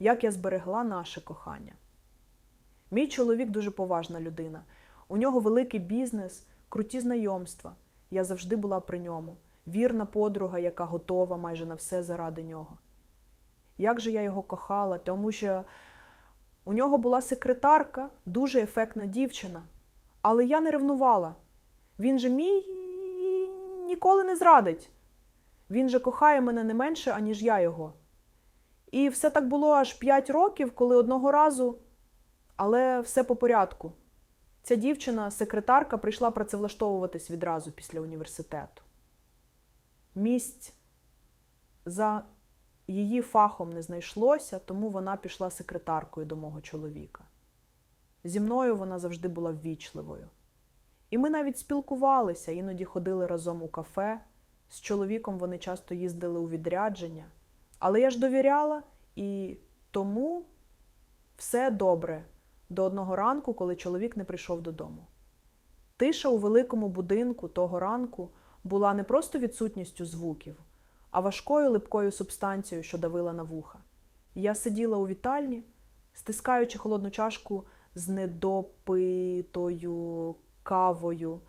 як я зберегла наше кохання. Мій чоловік дуже поважна людина. У нього великий бізнес, круті знайомства. Я завжди була при ньому, вірна подруга, яка готова майже на все заради нього. Як же я його кохала, тому що у нього була секретарка, дуже ефектна дівчина. Але я не ревнувала. Він же мій ніколи не зрадить. Він же кохає мене не менше, аніж я його. І все так було аж 5 років, коли одного разу, але все по порядку. Ця дівчина, секретарка, прийшла працевлаштовуватись відразу після університету. Місць за її фахом не знайшлося, тому вона пішла секретаркою до мого чоловіка. Зі мною вона завжди була ввічливою. І ми навіть спілкувалися, іноді ходили разом у кафе. З чоловіком вони часто їздили у відрядження. Але я ж довіряла, і тому все добре до одного ранку, коли чоловік не прийшов додому. Тиша у великому будинку того ранку була не просто відсутністю звуків, а важкою липкою субстанцією, що давила на вуха. Я сиділа у вітальні, стискаючи холодну чашку з недопитою кавою,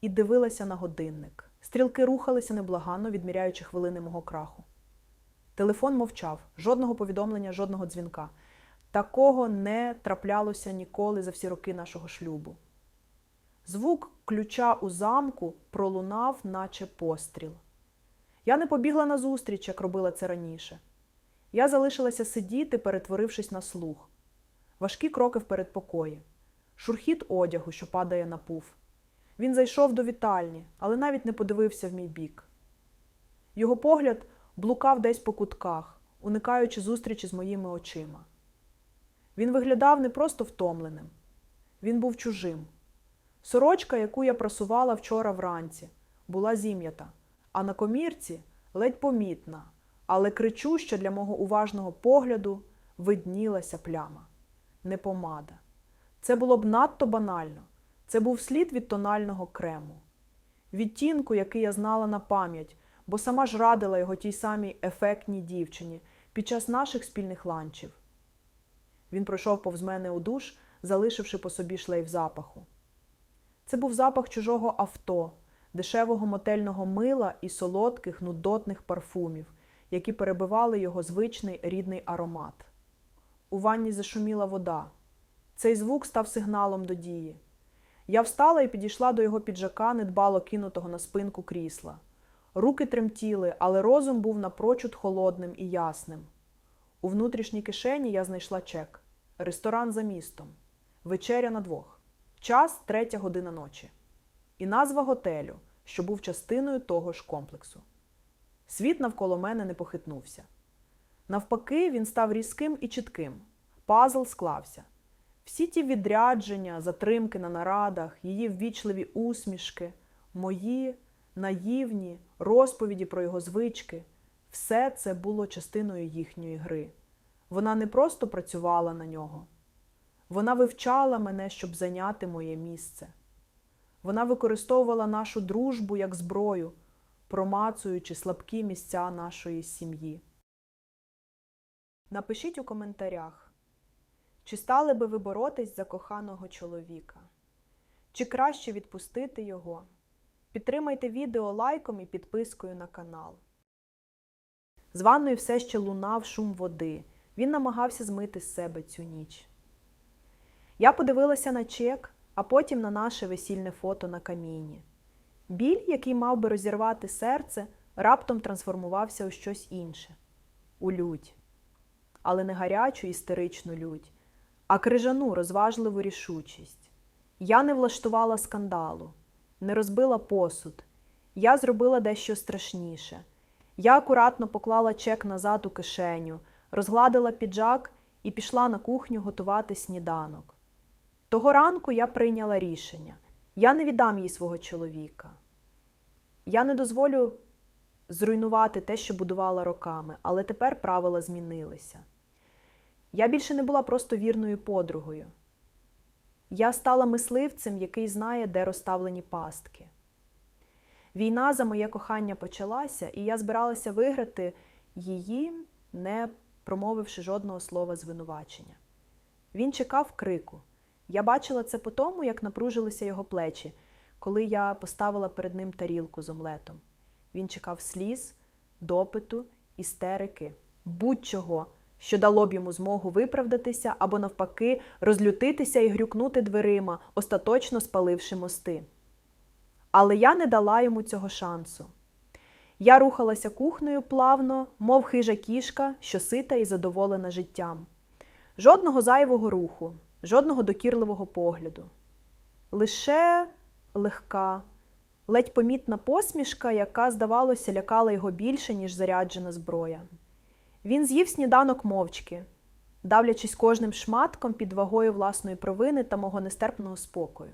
і дивилася на годинник. Стрілки рухалися неблаганно, відміряючи хвилини мого краху. Телефон мовчав, жодного повідомлення, жодного дзвінка. Такого не траплялося ніколи за всі роки нашого шлюбу. Звук ключа у замку пролунав, наче постріл. Я не побігла назустріч, як робила це раніше. Я залишилася сидіти, перетворившись на слух. Важкі кроки в передпокої, шурхіт одягу, що падає на пуф. Він зайшов до вітальні, але навіть не подивився в мій бік. Його погляд блукав десь по кутках, уникаючи зустрічі з моїми очима. Він виглядав не просто втомленим, він був чужим. Сорочка, яку я просувала вчора вранці, була зім'ята, а на комірці ледь помітна, але кричуща для мого уважного погляду виднілася пляма. Не помада. Це було б надто банально. Це був слід від тонального крему. Відтінку, який я знала на пам'ять, бо сама ж радила його тій самій ефектній дівчині під час наших спільних ланчів. Він пройшов повз мене у душ, залишивши по собі шлейф запаху. Це був запах чужого авто, дешевого мотельного мила і солодких нудотних парфумів, які перебивали його звичний рідний аромат. У ванні зашуміла вода. Цей звук став сигналом до дії. Я встала і підійшла до його піджака, недбало кинутого на спинку крісла. Руки тремтіли, але розум був напрочуд холодним і ясним. У внутрішній кишені я знайшла чек. Ресторан за містом. Вечеря на двох. Час третя година ночі. І назва готелю, що був частиною того ж комплексу. Світ навколо мене не похитнувся. Навпаки, він став різким і чітким. Пазл склався. Всі ті відрядження, затримки на нарадах, її ввічливі усмішки, мої наївні розповіді про його звички все це було частиною їхньої гри. Вона не просто працювала на нього, вона вивчала мене, щоб зайняти моє місце. Вона використовувала нашу дружбу як зброю, промацуючи слабкі місця нашої сім'ї. Напишіть у коментарях, чи стали би ви боротись за коханого чоловіка, чи краще відпустити його. Підтримайте відео лайком і підпискою на канал. З ванною все ще лунав шум води. Він намагався змити з себе цю ніч. Я подивилася на чек, а потім на наше весільне фото на каміні. Біль, який мав би розірвати серце, раптом трансформувався у щось інше у лють. Але не гарячу істеричну лють, а крижану розважливу рішучість. Я не влаштувала скандалу, не розбила посуд. Я зробила дещо страшніше. Я акуратно поклала чек назад у кишеню, розгладила піджак і пішла на кухню готувати сніданок. Того ранку я прийняла рішення: я не віддам їй свого чоловіка. Я не дозволю зруйнувати те, що будувала роками, але тепер правила змінилися. Я більше не була просто вірною подругою. Я стала мисливцем, який знає, де розставлені пастки. Війна за моє кохання почалася, і я збиралася виграти її, не промовивши жодного слова звинувачення. Він чекав крику. Я бачила це по тому, як напружилися його плечі, коли я поставила перед ним тарілку з омлетом. Він чекав сліз, допиту, істерики, будь-чого, що дало б йому змогу виправдатися або, навпаки, розлютитися і грюкнути дверима, остаточно спаливши мости. Але я не дала йому цього шансу. Я рухалася кухнею плавно, мов хижа кішка, що сита і задоволена життям. Жодного зайвого руху, жодного докірливого погляду. Лише легка, ледь помітна посмішка, яка, здавалося, лякала його більше, ніж заряджена зброя. Він з'їв сніданок мовчки, давлячись кожним шматком під вагою власної провини та мого нестерпного спокою.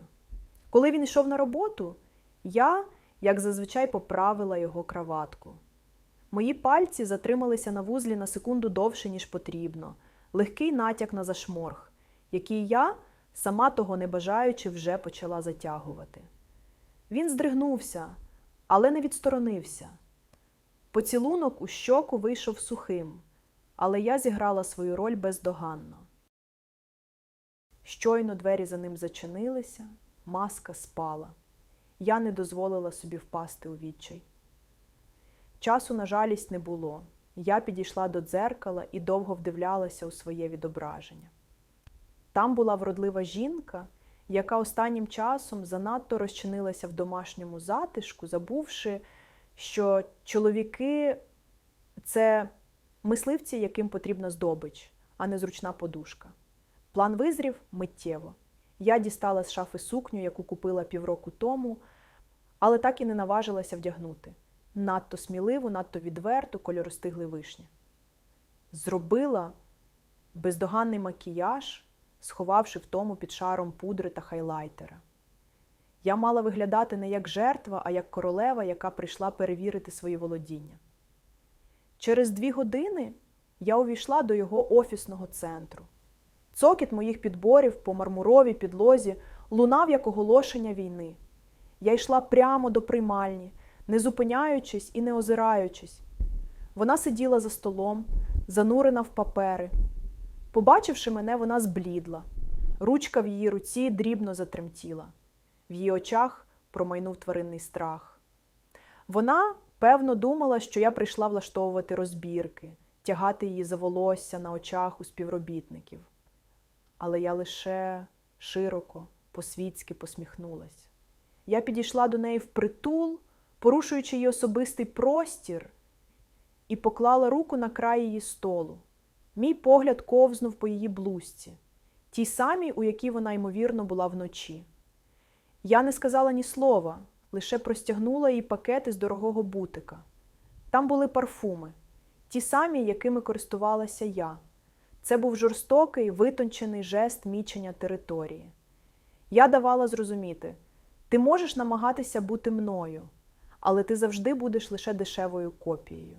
Коли він йшов на роботу, я, як зазвичай, поправила його краватку. Мої пальці затрималися на вузлі на секунду довше, ніж потрібно, легкий натяк на зашморг, який я, сама того не бажаючи, вже почала затягувати. Він здригнувся, але не відсторонився. Поцілунок у щоку вийшов сухим, але я зіграла свою роль бездоганно. Щойно двері за ним зачинилися, маска спала. Я не дозволила собі впасти у відчай. Часу на жалість не було. Я підійшла до дзеркала і довго вдивлялася у своє відображення. Там була вродлива жінка, яка останнім часом занадто розчинилася в домашньому затишку, забувши, що чоловіки це мисливці, яким потрібна здобич, а не зручна подушка. План визрів миттєво. Я дістала з шафи сукню, яку купила півроку тому, але так і не наважилася вдягнути. Надто сміливу, надто відверту, кольоростиглий вишня. Зробила бездоганний макіяж, сховавши в тому під шаром пудри та хайлайтера. Я мала виглядати не як жертва, а як королева, яка прийшла перевірити свої володіння. Через дві години я увійшла до його офісного центру. Цокіт моїх підборів по мармуровій підлозі лунав як оголошення війни. Я йшла прямо до приймальні, не зупиняючись і не озираючись. Вона сиділа за столом, занурена в папери. Побачивши мене, вона зблідла. Ручка в її руці дрібно затремтіла. В її очах промайнув тваринний страх. Вона, певно, думала, що я прийшла влаштовувати розбірки, тягати її за волосся на очах у співробітників. Але я лише широко, по-світськи посміхнулась. Я підійшла до неї впритул, порушуючи її особистий простір, і поклала руку на край її столу. Мій погляд ковзнув по її блузці, тій самій, у якій вона, ймовірно, була вночі. Я не сказала ні слова, лише простягнула їй пакети з дорогого бутика. Там були парфуми, ті самі, якими користувалася я. Це був жорстокий, витончений жест мічення території. Я давала зрозуміти, ти можеш намагатися бути мною, але ти завжди будеш лише дешевою копією.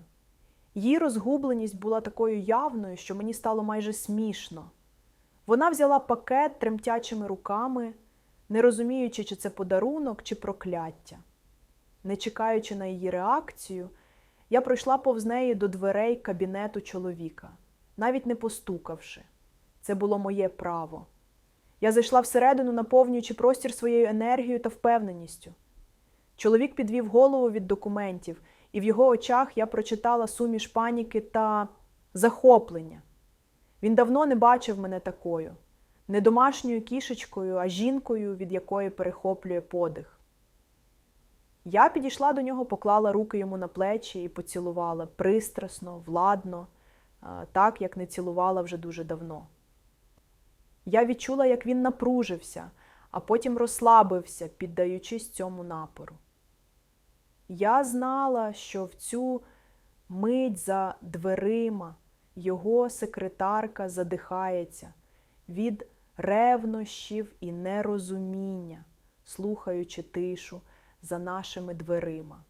Її розгубленість була такою явною, що мені стало майже смішно. Вона взяла пакет тремтячими руками, не розуміючи, чи це подарунок, чи прокляття. Не чекаючи на її реакцію, я пройшла повз неї до дверей кабінету чоловіка, навіть не постукавши. Це було моє право. Я зайшла всередину, наповнюючи простір своєю енергією та впевненістю. Чоловік підвів голову від документів, і в його очах я прочитала суміш паніки та захоплення. Він давно не бачив мене такою, не домашньою кішечкою, а жінкою, від якої перехоплює подих. Я підійшла до нього, поклала руки йому на плечі і поцілувала пристрасно, владно, так, як не цілувала вже дуже давно. Я відчула, як він напружився, а потім розслабився, піддаючись цьому напору. Я знала, що в цю мить за дверима його секретарка задихається від ревнощів і нерозуміння, слухаючи тишу за нашими дверима.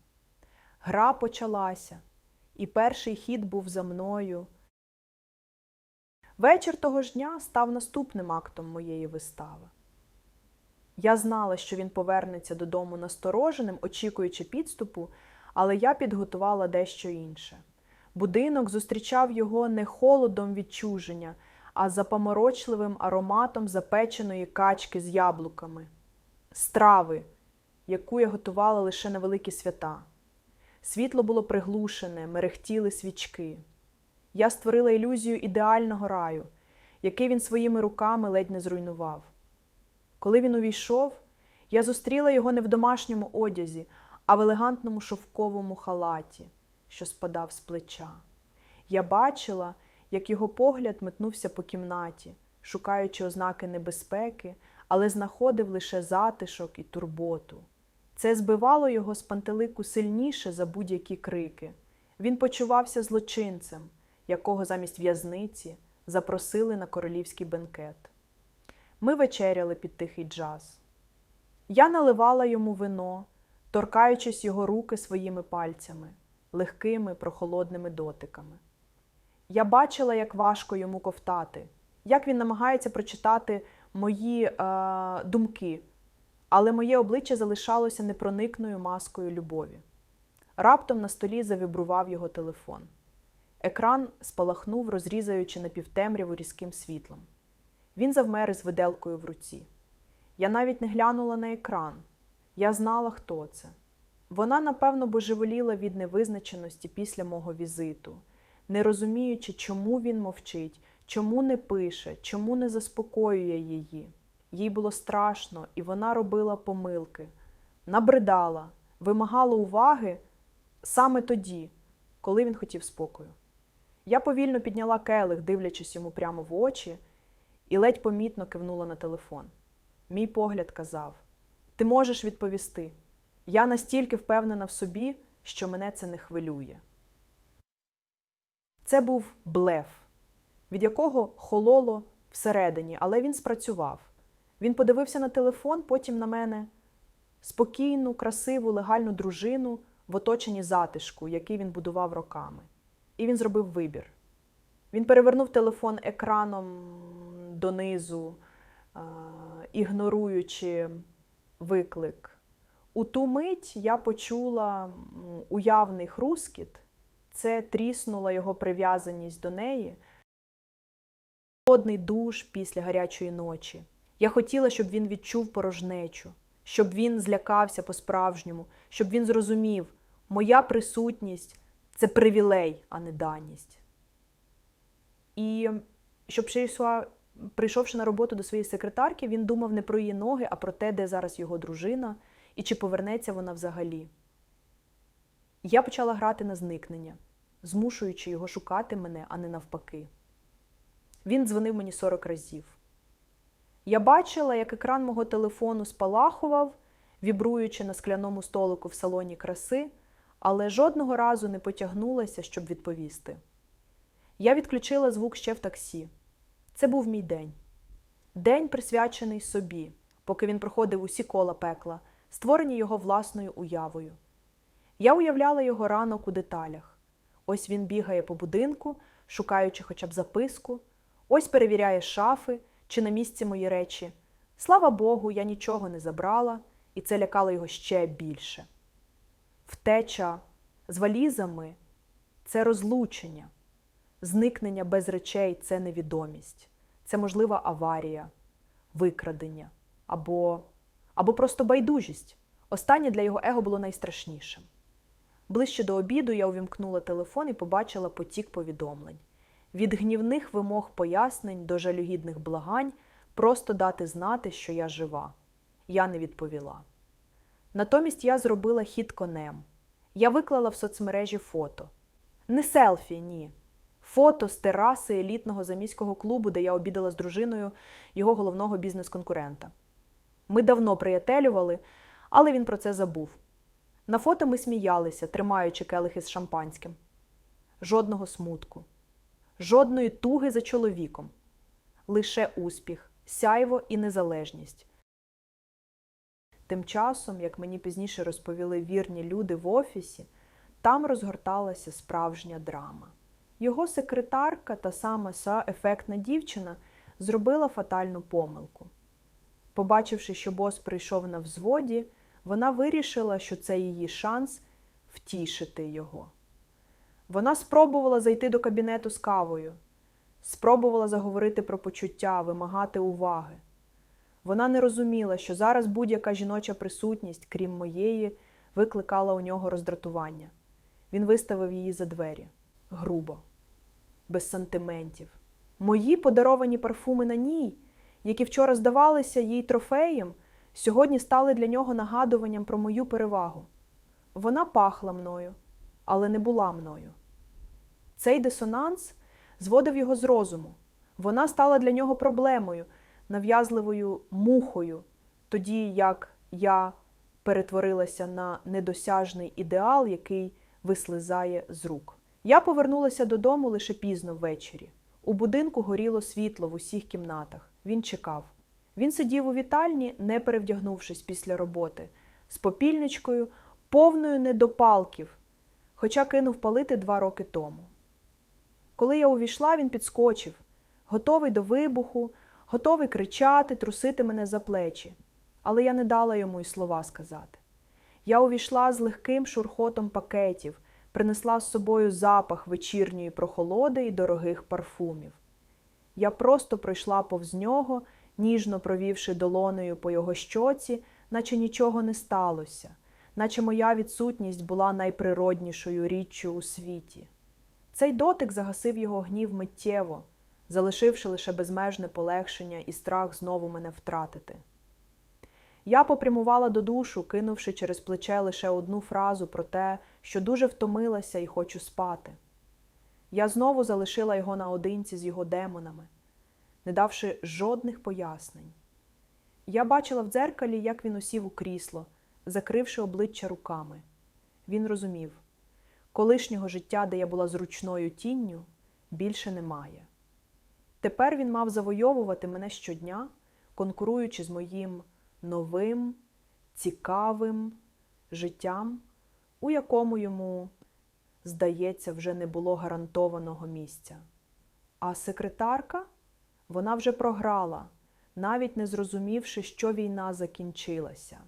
Гра почалася, і перший хід був за мною. Вечір того ж дня став наступним актом моєї вистави. Я знала, що він повернеться додому настороженим, очікуючи підступу, але я підготувала дещо інше. Будинок зустрічав його не холодом відчуження, а запаморочливим ароматом запеченої качки з яблуками, страви, яку я готувала лише на великі свята. Світло було приглушене, мерехтіли свічки. Я створила ілюзію ідеального раю, який він своїми руками ледь не зруйнував. Коли він увійшов, я зустріла його не в домашньому одязі, а в елегантному шовковому халаті, що спадав з плеча. Я бачила, як його погляд метнувся по кімнаті, шукаючи ознаки небезпеки, але знаходив лише затишок і турботу. Це збивало його з пантелику сильніше за будь-які крики. Він почувався злочинцем, якого замість в'язниці запросили на королівський бенкет. Ми вечеряли під тихий джаз. Я наливала йому вино, торкаючись його руки своїми пальцями, легкими прохолодними дотиками. Я бачила, як важко йому ковтати, як він намагається прочитати мої е, думки, але моє обличчя залишалося непроникною маскою любові. Раптом на столі завібрував його телефон. Екран спалахнув, розрізаючи напівтемряву різким світлом. Він завмер із виделкою в руці. Я навіть не глянула на екран. Я знала, хто це. Вона, напевно, божеволіла від невизначеності після мого візиту, не розуміючи, чому він мовчить, чому не пише, чому не заспокоює її. Їй було страшно, і вона робила помилки, набридала, вимагала уваги саме тоді, коли він хотів спокою. Я повільно підняла келих, дивлячись йому прямо в очі, і ледь помітно кивнула на телефон. Мій погляд казав: Ти можеш відповісти. Я настільки впевнена в собі, що мене це не хвилює. Це був блеф, від якого хололо всередині, але він спрацював. Він подивився на телефон, потім на мене спокійну, красиву, легальну дружину в оточенні затишку, який він будував роками. І він зробив вибір. Він перевернув телефон екраном донизу, ігноруючи виклик. У ту мить я почула уявний хрускіт, це тріснула його прив'язаність до неї. Холодний душ після гарячої ночі. Я хотіла, щоб він відчув порожнечу, щоб він злякався по-справжньому, щоб він зрозумів, моя присутність це привілей, а не даність. І щоб прийшла, прийшовши на роботу до своєї секретарки, він думав не про її ноги, а про те, де зараз його дружина і чи повернеться вона взагалі. Я почала грати на зникнення, змушуючи його шукати мене, а не навпаки. Він дзвонив мені 40 разів. Я бачила, як екран мого телефону спалахував, вібруючи на скляному столику в салоні краси, але жодного разу не потягнулася, щоб відповісти. Я відключила звук ще в таксі. Це був мій день. День, присвячений собі, поки він проходив усі кола пекла, створені його власною уявою. Я уявляла його ранок у деталях. Ось він бігає по будинку, шукаючи хоча б записку, ось перевіряє шафи чи на місці мої речі. Слава Богу, я нічого не забрала, і це лякало його ще більше. Втеча з валізами це розлучення, зникнення без речей це невідомість, це можлива аварія, викрадення або, або просто байдужість. Останнє для його его було найстрашнішим. Ближче до обіду я увімкнула телефон і побачила потік повідомлень. Від гнівних вимог пояснень до жалюгідних благань просто дати знати, що я жива. Я не відповіла. Натомість я зробила хід конем. Я виклала в соцмережі фото. Не селфі, ні. Фото з тераси елітного заміського клубу, де я обідала з дружиною його головного бізнес-конкурента. Ми давно приятелювали, але він про це забув. На фото ми сміялися, тримаючи келихи з шампанським. Жодного смутку, жодної туги за чоловіком, лише успіх, сяйво і незалежність. Тим часом, як мені пізніше розповіли вірні люди в офісі, там розгорталася справжня драма. Його секретарка, та сама са ефектна дівчина, зробила фатальну помилку. Побачивши, що бос прийшов на взводі, вона вирішила, що це її шанс втішити його. Вона спробувала зайти до кабінету з кавою, спробувала заговорити про почуття, вимагати уваги. Вона не розуміла, що зараз будь-яка жіноча присутність, крім моєї, викликала у нього роздратування. Він виставив її за двері грубо, без сантиментів. Мої подаровані парфуми на ній, які вчора здавалися їй трофеєм, сьогодні стали для нього нагадуванням про мою перевагу. Вона пахла мною, але не була мною. Цей дисонанс зводив його з розуму. Вона стала для нього проблемою, нав'язливою мухою, тоді як я перетворилася на недосяжний ідеал, який вислизає з рук. Я повернулася додому лише пізно ввечері. У будинку горіло світло в усіх кімнатах. Він чекав. Він сидів у вітальні, не перевдягнувшись після роботи, з попільничкою, повною недопалків, хоча кинув палити два роки тому. Коли я увійшла, він підскочив, готовий до вибуху, готовий кричати, трусити мене за плечі. Але я не дала йому й слова сказати. Я увійшла з легким шурхотом пакетів, принесла з собою запах вечірньої прохолоди і дорогих парфумів. Я просто пройшла повз нього, ніжно провівши долонею по його щоці, наче нічого не сталося, наче моя відсутність була найприроднішою річчю у світі. Цей дотик загасив його гнів миттєво, залишивши лише безмежне полегшення і страх знову мене втратити. Я попрямувала до душу, кинувши через плече лише одну фразу про те, що дуже втомилася і хочу спати. Я знову залишила його наодинці з його демонами, не давши жодних пояснень. Я бачила в дзеркалі, як він усів у крісло, закривши обличчя руками. Він розумів, колишнього життя, де я була зручною тінню, більше немає. Тепер він мав завойовувати мене щодня, конкуруючи з моїм новим, цікавим життям, у якому йому, здається, вже не було гарантованого місця. А секретарка вона вже програла, навіть не зрозумівши, що війна закінчилася.